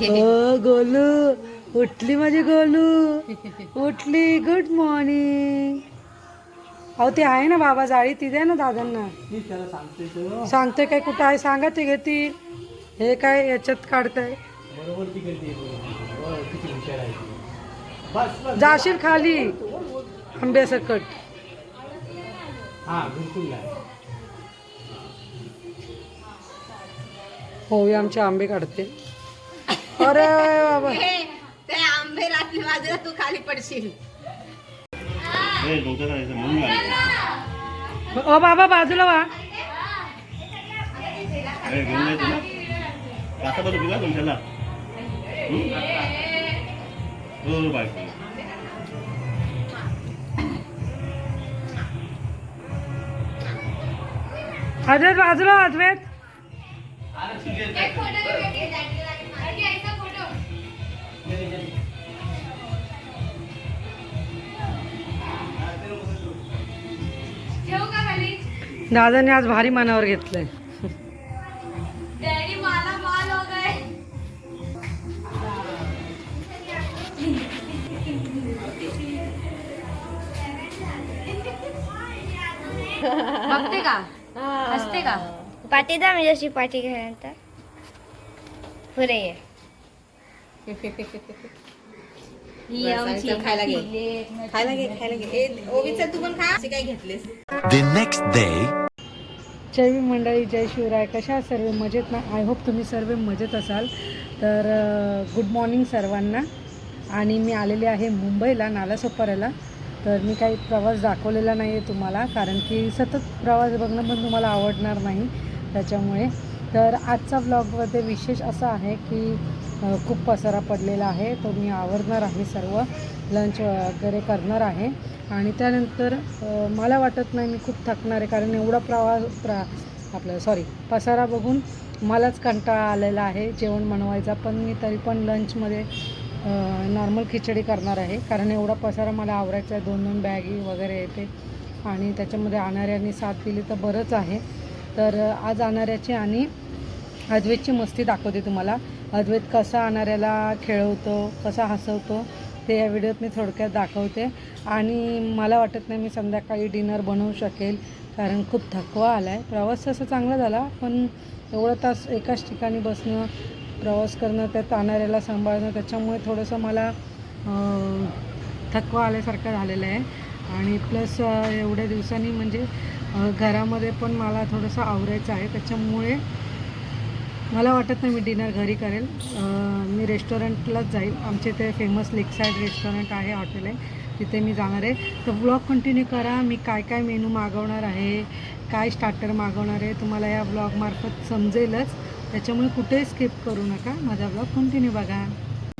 हो. गोलू उठली माझी गोलू. उठली गुड मॉर्निंग अहो ते आहे ना बाबा जाळी ती द्या ना दादांना. सांगते काय कुठं आहे? सांगा ते घेतील हे काय याच्यात काढताय? जाशील खाली. आंब्यासकट. हा बिलकुल हो आमचे आंबे काढते. अरे बाबा ते आंबे रात्री बाजूला तू खाली पडशील. ओ बाबा बाजूला वा. अद्वैत बाजूला वा, अद्वैत. दादाने आज भारी मनावर घेतलंय. बघते का? असते का? पाटी द्या म्हणजे अशी पाटी घ्यायनंतर पुरे ये ही आमची खायला घे. खायला घे खायला घे. ए, ओवीचं तू पण खा असे काय घेतलेस? The next day. जय भीम मंडळी जय शिवराय. कशा आहात सर्व? मजेत ना? आय होप तुम्ही सर्व मजेत असाल. तर गुड मॉर्निंग सर्वांना. आणि मी आलेले आहे मुंबईला नालासोपाऱ्याला. तर मी काही प्रवास दाखवलेला नाही आहे तुम्हाला कारण की सतत प्रवास बघणं पण तुम्हाला आवडणार नाही. त्याच्यामुळे. तर आजचा ब्लॉगमध्ये विशेष असं आहे की खूप पसारा पडलेला आहे. तो मी आवरणार आहे सर्व. लंच वगैरे करणार आहे. आणि त्यानंतर मला वाटत नाही मी खूप थकणार आहे. कारण एवढा प्रवास प्रा आपलं सॉरी पसारा बघून मलाच कंटाळा आलेला आहे. जेवण बनवायचा पण मी तरी पण लंचमध्ये नॉर्मल खिचडी करणार आहे. कारण एवढा पसारा मला आवरायचा आहे. दोन दोन बॅगी वगैरे येते. आणि त्याच्यामध्ये आणणाऱ्यांनी साथ दिली तर बरंच आहे. तर आज आणाऱ्याची आणि अद्वैतची मस्ती दाखवते तुम्हाला. अद्वैत कसा आणाऱ्याला खेळवतो कसा हसवतो ते या व्हिडिओत मी थोडक्यात दाखवते. आणि मला वाटत नाही मी संध्याकाळी डिनर बनवू शकेल कारण खूप थकवा आला आहे प्रवास तसा चांगला झाला पण एवढं तास एकाच ठिकाणी बसणं प्रवास करणं त्यात आणणाऱ्याला सांभाळणं त्याच्यामुळे थोडंसं मला थकवा आल्यासारखं झालेलं आहे. आणि प्लस एवढ्या दिवसांनी म्हणजे घरामध्ये पण मला थोडंसं आवरायचं आहे. त्याच्यामुळे मला वाटत नाही मी डिनर घरी करेल मी रेस्टॉरंटलाच जाईल. आमच्या इथे फेमस लेकसाईड रेस्टॉरंट आहे हॉटेल आहे. तिथे मी जाणार आहे. तर ब्लॉग कंटिन्यू करा. मी काय काय मेनू मागवणार आहे काय स्टार्टर मागवणार आहे तुम्हाला या ब्लॉगमार्फत समजेलच. त्याच्यामुळे कुठेही स्किप करू नका. माझा ब्लॉग कंटिन्यू बघा.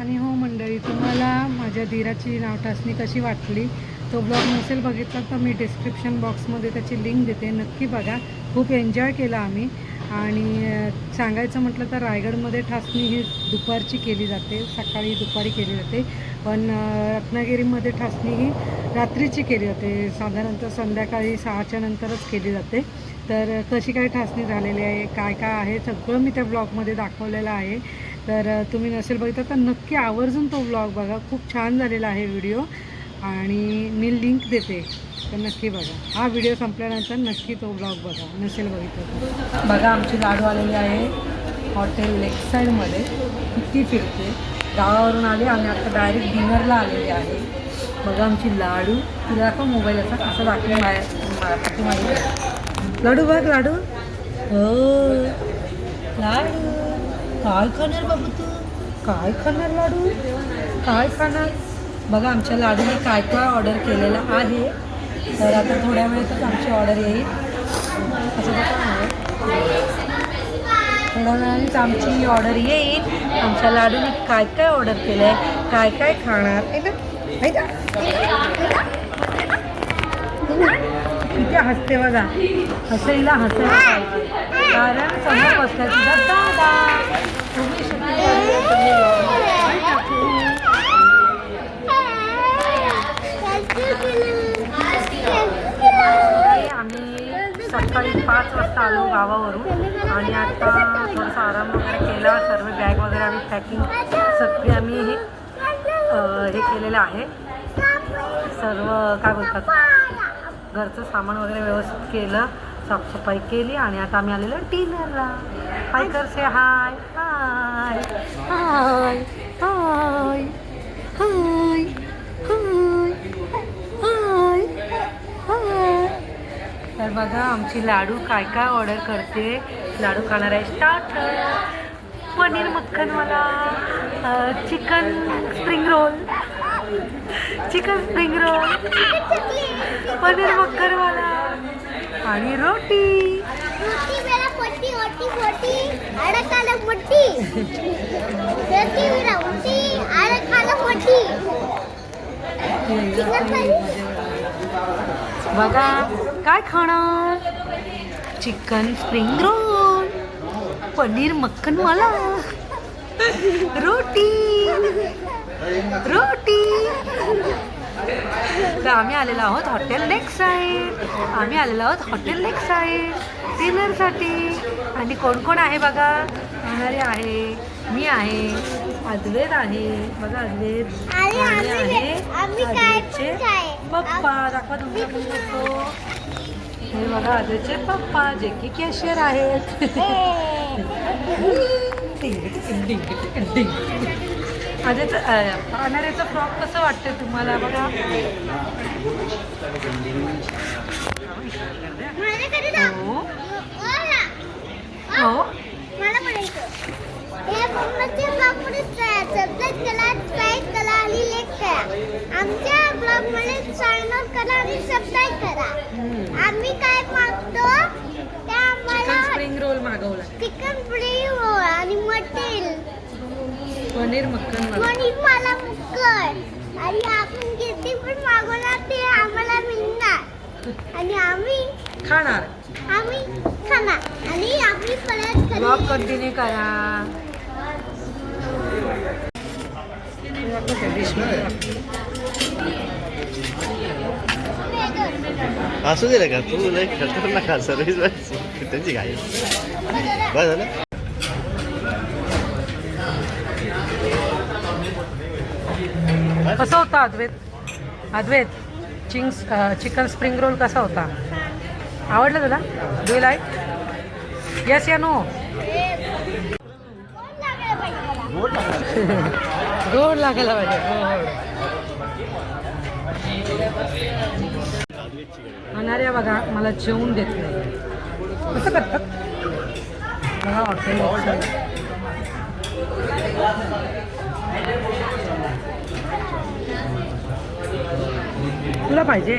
आणि हो मंडळी तुम्हाला माझ्या धीराची नावटासणी कशी वाटली? तो ब्लॉग नसेल बघितला तर मी डिस्क्रिप्शन बॉक्समध्ये त्याची लिंक देते. नक्की बघा. खूप एन्जॉय केला आम्ही. आणि सांगायचं म्हटलं तर रायगडमध्ये ठासणी ही दुपारची केली जाते. सकाळी दुपारी केली जाते. पण रत्नागिरीमध्ये ठासणी ही रात्रीची केली जाते. साधारणतः संध्याकाळी सहाच्या नंतरच केली जाते. तर कशी काय ठासणी झालेली आहे काय काय आहे सगळं मी त्या ब्लॉगमध्ये दाखवलेलं आहे. तर तुम्ही नसेल बघितलं तर नक्की आवर्जून तो ब्लॉग बघा. खूप छान झालेला आहे व्हिडिओ आणि मी लिंक देते. तर नक्की बघा. हा व्हिडिओ संपल्यानंतर नक्की तो ब्लॉग बघा. नसेल बघितलं तर. बघा आमची लाडू आलेली आहे हॉटेल लेफ्ट साईडमध्ये किती फिरते. गावावरून आली आणि आता डायरेक्ट डिनरला आलेली आहे. बघा आमची लाडू. तुला दाखव मोबाईल असा. असं दाखव माझ्या माहिती लाडू बघ लाडू. हो. लाडू. काय खाणार बाबू तू? काय खाणार लाडू? काय खाणार? बघा आमच्या लाडूने काय काय ऑर्डर केलेलं आहे. तर आता थोड्या वेळेतच आमची ऑर्डर येईल. असं आहे थोड्या वेळानेच आमची ऑर्डर येईल. आमच्या लाडूने काय काय ऑर्डर केलं आहे काय काय खाणार. आहे ना? आहे किती हसते बघा. हसायला हसायला. कारण समोर बसल्या सुद्धा दादा. सकाळी पाच वाजता आलो गावावरून आणि आता थोडासा आराम वगैरे केला सर्व बॅग वगैरे आम्ही पॅकिंग सगळी आम्ही हे हे केलेलं आहे. सर्व काय बोलतात घरचं सामान वगैरे व्यवस्थित केलं साफसफाई केली आणि आता आम्ही आलेलो डिनरला. हाय करसे हाय हाय हाय हाय हाय तर बघा आमची लाडू काय काय ऑर्डर करते. लाडू खाणार आहे स्टार्ट. पनीर मक्खन मला chicken spring roll chicken spring roll paneer मक्खन मला आणि रोटी. बघा काय खाणार? चिकन स्प्रिंग रोल पनीर मक्खनवाला रोटी रोटी. तर आम्ही आलेलो आहोत हॉटेल लेक साईड आम्ही आलेलो आहोत हॉटेल लेक साईड डिनरसाठी आणि कोण कोण आहे बघा? येणारे आहे मी आहे अद्वैत आहे. बघा अद्वैत. आहे अद्वैतचे? पप्पा. दाखवा तुमचा हे बघा अद्वैतचे पप्पा जे की कॅशियर आहेत. अजयचं पाहणाऱ्याचं फ्रॉक कसं वाटतं तुम्हाला? बघा. माझ्याकडे ना हो ओला हो मला म्हणायचं हे पूर्णचे ब्लॉगमध्ये सबस्क्राईब करा लाईक करा आणि लेक करा आमच्या ब्लॉगमध्ये चॅनल करा आणि सबस्क्राईब करा. आम्ही काय मागतो? ते चिकन आम्हाला स्प्रिंग रोल मागवला. चिकन फ्री आणि मटेल पनीर मक्खन मागवला. कोणी मला कर आणि आपण किती पण मागवणार ते आम्हाला मिळणार. आणि आम्ही खाणार. आम्ही खाणार. आणि आम्ही परत ब्लॉग घरी कंटिन्यू करा. असू दे का? तू लय खतरनाक सर्विस त्यांची घाई बस झालं. कसा होता Advait? Advait Ching's chicken spring roll कसा होता? आवडलं तुला? डू लाईक येस या नो? गोड लागायला पाहिजे. गोड अनार्या बघा मला जेवून देत नाही. कसं करतात? बघा हॉटेल तुला पाहिजे?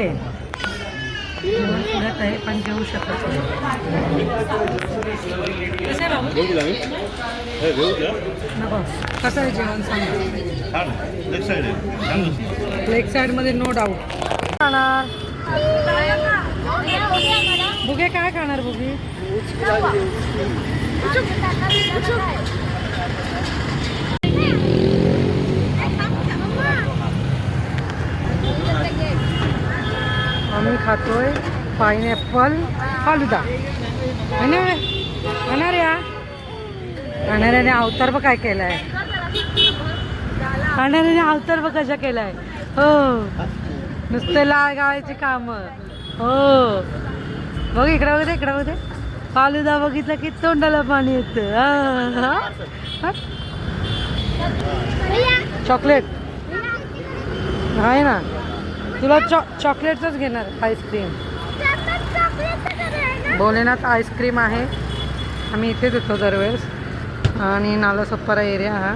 उडत आहे पण घेऊ शकत कसं आहे जेवण सांग? लेग साईडमध्ये नो डाऊट खाणार. भुगे काय खाणार भुगे खातोय पायनॅपल फालुदा. अनार्या अनार्याने अवतार बघ काय केलाय? अनार्याने अवतार बघ कशा केलाय? हो. नुसतं लाळ गावायची काम. हो. बघ इकडं बघ इकडं बघ फालुदा बघितलं की तोंडाला पाणी येतं. चॉकलेट. आहे ना? तुला चॉ चॉकलेटच घेणार आईस्क्रीम. भोलेनाथ आईस्क्रीम आहे. आम्ही इथेच येतो दरवेळेस. आणि नालासोपारा एरिया हा.